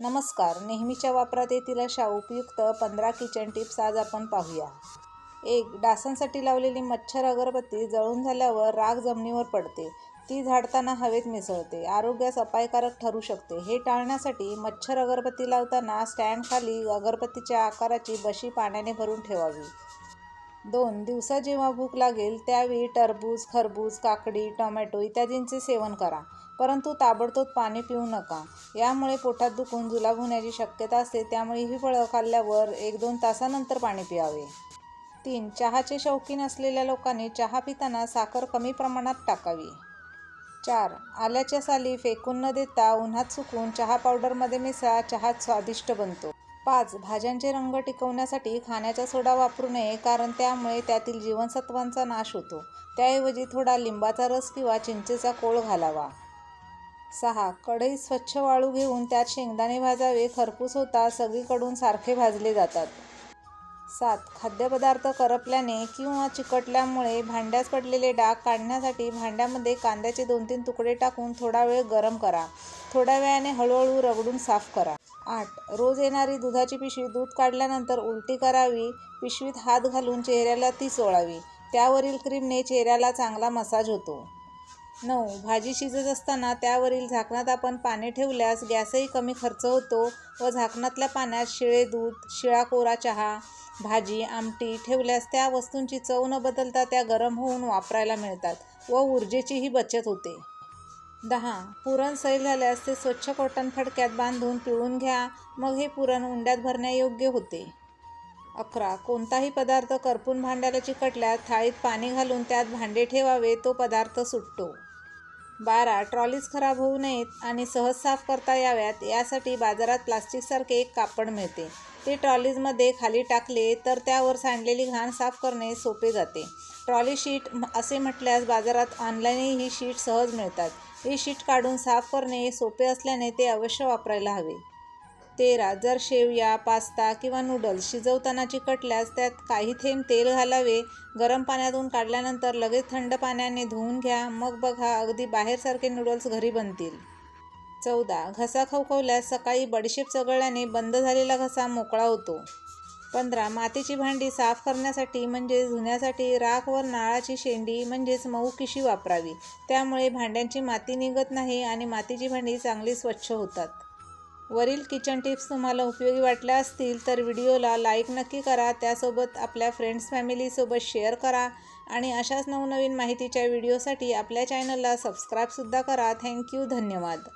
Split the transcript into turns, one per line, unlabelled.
नमस्कार. नेहमीच्या वापरात येतील अशा उपयुक्त पंधरा किचन टिप्स आज आपण पाहूया. एक डासांसाठी लावलेली मच्छर अगरबत्ती जळून झाल्यावर राग जमिनीवर पडते. ती झाडताना हवेत मिसळते. आरोग्यास अपायकारक ठरू शकते. हे टाळण्यासाठी मच्छर अगरबत्ती लावताना स्टँडखाली अगरबत्तीच्या आकाराची बशी पाण्याने भरून ठेवावी. दोन दिवसा जेव्हा भूक लागेल त्यावेळी टरबूज खरबूज काकडी टोमॅटो इत्यादींचे सेवन करा. परंतु ताबडतोब पाणी पिऊ नका. यामुळे पोटात दुखून जुलाब होण्याची शक्यता असते. त्यामुळे ही फळं खाल्ल्यावर एक दोन तासानंतर पाणी पियावे. तीन चहाचे शौकीन असलेल्या लोकांनी चहा पिताना साखर कमी प्रमाणात टाकावी. चार आल्याच्या साली फेकून न देता उन्हात सुकून चहा पावडरमध्ये मिसळा. चहा स्वादिष्ट बनतो. पाच भाज्यांचे रंग टिकवण्यासाठी खाण्याचा सोडा वापरू नये कारण त्यामुळे त्यातील जीवनसत्वांचा नाश होतो. त्याऐवजी थोडा लिंबाचा रस किंवा चिंचेचा कोळ घालावा. सहा कढई स्वच्छ वाळू घेऊन त्यात शेंगदाणे भाजावे. खरपूस होता सगळीकडून सारखे भाजले जातात. सात खाद्यपदार्थ करपल्याने किंवा चिकटल्यामुळे भांड्यास पडलेले डाग काढण्यासाठी भांड्यामध्ये कांद्याचे दोन तीन तुकडे टाकून थोडा वेळ गरम करा. थोड्या वेळाने हळूहळू रगडून साफ करा. आठ. रोज येणारी दुधाची पिशवी दूध काढल्यानंतर उलटी करावी पिशवीत हात घालून चेहऱ्याला ती सोळावी. त्यावरील क्रीमने चेहऱ्याला चांगला मसाज होतो. नऊ. भाजी शिजत असताना त्यावरील झाकणात आपण पाणी ठेवल्यास गॅसही कमी खर्च होतो व झाकणातल्या पाण्यात शिळे दूध शिळा कोरा चहा भाजी आमटी ठेवल्यास त्या वस्तूंची चव न बदलता त्या गरम होऊन वापरायला मिळतात व ऊर्जेचीही बचत होते. दहा. पुरण सैल झाल्यास ते स्वच्छ कॉटन फडक्यात बांधून पिळून घ्या. मग हे पुरण उंड्यात भरण्यायोग्य होते. अकरा. कोणताही पदार्थ करपून भांड्याला चिकटल्यास थाळीत पाणी घालून त्यात भांडे ठेवावे तो पदार्थ सुटतो. बारा. ट्रॉलीज खराब होऊ नयेत आणि सहज साफ करता याव्यात यासाठी बाजारात प्लास्टिकसारखे एक कापड मिळते. ते ट्रॉलीजमध्ये खाली टाकले तर त्यावर सांडलेली घाण साफ करणे सोपे जाते. ट्रॉली शीट असे म्हटल्यास बाजारात ऑनलाईनही ही शीट सहज मिळतात. ही शीट काढून साफ करणे सोपे असल्याने ते अवश्य वापरायला हवे. तेरा जर शेवया पास्ता किंवा नूडल्स शिजवताना चिकटल्यास त्यात काही थेंब तेल घालावे. गरम पाण्यातून काढल्यानंतर लगेच थंड पाण्याने धुवून घ्या. मग बघा अगदी बाहेरसारखे नूडल्स घरी बनतील. चौदा घसा खवखवल्यास सकाळी बडीशेप चघळल्याने बंद झालेला घसा मोकळा होतो. पंधरा मातीची भांडी साफ करण्यासाठी म्हणजे धुण्यासाठी राख व नाळाची शेंडी म्हणजेच मऊ किशी वापरावी? त्यामुळे भांड्यांची माती निघत नाही आणि मातीची भांडी चांगली स्वच्छ होतात. वरील किचन टिप्स तुम्हाला उपयोगी वाटल्या असतील तर व्हिडिओला लाईक नक्की करा. त्यासोबत आपल्या फ्रेंड्स फॅमिलीसोबत शेअर करा आणि अशाच नवनवीन माहितीच्या व्हिडिओसाठी आपल्या चॅनलला सबस्क्राईबसुद्धा करा. थँक्यू धन्यवाद.